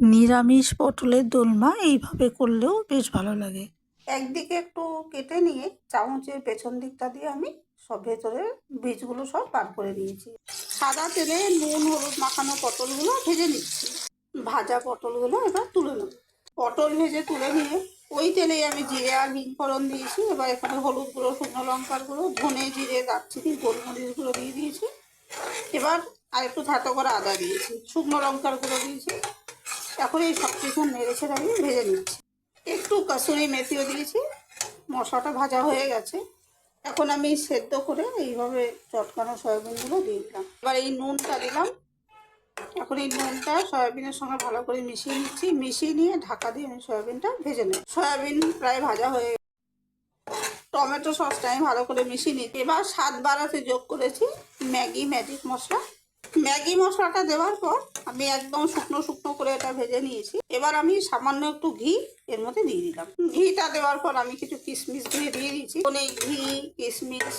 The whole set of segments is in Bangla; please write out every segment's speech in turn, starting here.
নিরামিষ পটলের দোলমা এইভাবে করলেও বেশ ভালো লাগে। একদিকে একটু কেটে নিয়ে চামচের পেছন দিকটা দিয়ে আমি সব ভেতরে বীজগুলো সব বার করে নিয়েছি। সাদা তেলে নুন, হলুদ মাখানো পটলগুলো ভেজে নিচ্ছি। ভাজা পটলগুলো এবার তুলে নেব। পটল ভেজে তুলে নিয়ে ওই তেলেই আমি জিরে আর হিং ফোড়ন দিয়েছি। এবার এখানে হলুদ গুঁড়ো, শুকনো লঙ্কার গুঁড়ো, ধনে জিরে, দারচিনি, গোলমরিচ গুঁড়ো দিয়ে দিয়েছি। এবার আর একটু থাতো করে আদা দিয়েছি। শুকনো লঙ্কার গুঁড়ো দিয়েছি। এখন এই সব কিছু নেড়ে ছেড়ে আমি ভেজে নিচ্ছি। একটু কাসুরি মেথিও দিয়েছি, মশলাটা ভাজা হয়ে গেছে। এখন আমি সেদ্ধ করে এইভাবে চটকানো সয়াবিনগুলো দিয়ে দিলাম। এবার এই নুনটা দিলাম। এখন এই নুনটা সয়াবিনের সঙ্গে ভালো করে মিশিয়ে নিচ্ছি। মিশিয়ে নিয়ে ঢাকা দিয়ে আমি সয়াবিনটা ভেজে নেব। সয়াবিন প্রায় ভাজা হয়ে টমেটো সসটা আমি ভালো করে মিশিয়ে নিচ্ছি। এবার স্বাদ বাড়াতে যোগ করেছি ম্যাগি, ম্যাজিক মশলা। ম্যাগি মশলাটা দেওয়ার পর আমি একদম শুকনো শুকনো করে এটা ভেজে নিয়েছি। এবার আমি সামান্য একটু ঘি এর মধ্যে দিয়ে দিলাম। ঘিটা দেওয়ার পর আমি কিছু কিশমিশ দিয়ে দিয়ে দিয়েছি। এই ঘি, কিশমিশ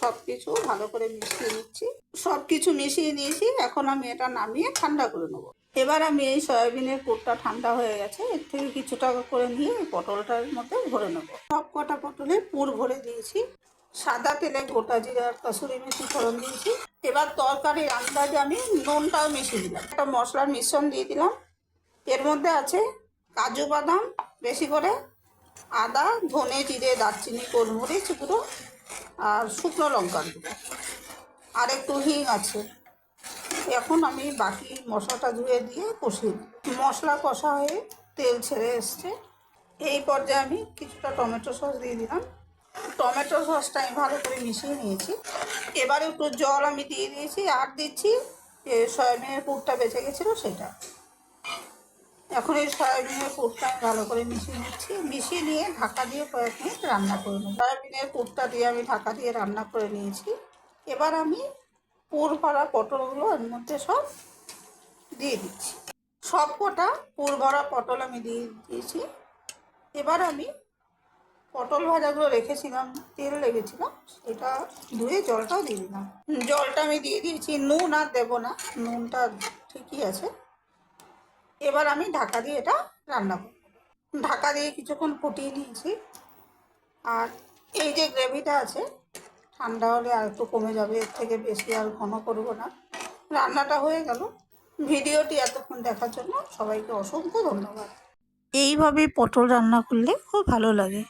সব কিছু ভালো করে মিশিয়ে নিচ্ছি। সব কিছু মিশিয়ে নিয়েছি, এখন আমি এটা নামিয়ে ঠান্ডা করে নেব। এবার আমি এই সয়াবিনের পুরটা ঠান্ডা হয়ে গেছে, এর থেকে কিছুটা করে নিয়ে পটলটার মধ্যে ভরে নেব। সব কটা পটলে পুর ভরে দিয়েছি। সাদা তেলে গোটা জিরা কাসুরি মেথি ফোড়ন দিয়েছি। এবার তরকারির আন্দাজে আমি নুনটাও মিশিয়ে দিলাম। একটা মশলার মিশ্রণ দিয়ে দিলাম। এর মধ্যে আছে কাজু বাদাম, বেশি করে আদা, ধনে, জিরে, দারচিনি, গোলমরিচ গুঁড়ো আর শুকনো লঙ্কার গুঁড়ো। আর একটু হিং আছে। এখন আমি বাকি মশলাটা ধুয়ে দিয়ে কষিয়ে মশলা কষা হয়ে তেল ছেড়ে এসছে। এই পর্যায়ে আমি কিছুটা টমেটো সস দিয়ে দিলাম। টমেটো সসটা আমি ভালো করে মিশিয়ে নিয়েছি। এবার একটু জল আমি দিয়ে দিয়েছি, আর দিচ্ছি যে সয়াবিনের পুরটা বেঁচে গেছিল সেটা। এখন এই সয়াবিনের পুরটা আমি ভালো করে মিশিয়ে নিচ্ছি। মিশিয়ে নিয়ে ঢাকা দিয়ে কয়েক মিনিট রান্না করে নেব। সয়াবিনের পুরটা দিয়ে আমি ঢাকা দিয়ে রান্না করে নিয়েছি। এবার আমি পুর ভরা পটলগুলো এর মধ্যে সব দিয়ে দিচ্ছি। সব কটা পুর ভরা পটল আমি দিয়ে দিয়েছি। এবার আমি পটল ভাজাগুলো রেখেছিলাম, তেল লেগেছিল, সেটা ধুয়ে জলটাও দিয়ে দিলাম। জলটা আমি দিয়ে দিয়েছি, নুন আর দেবো না, নুনটা ঠিকই আছে। এবার আমি ঢাকা দিয়ে এটা রান্না করব। ঢাকা দিয়ে কিছুক্ষণ ফুটিয়ে নিয়েছি। আর এই যে গ্রেভিটা আছে, ঠান্ডা হলে আর একটু কমে যাবে, এর থেকে বেশি আর ঘন করব না। রান্নাটা হয়ে গেল। ভিডিওটি এতক্ষণ দেখার জন্য সবাইকে অসংখ্য ধন্যবাদ। এইভাবে পটল রান্না করলে খুব ভালো লাগে।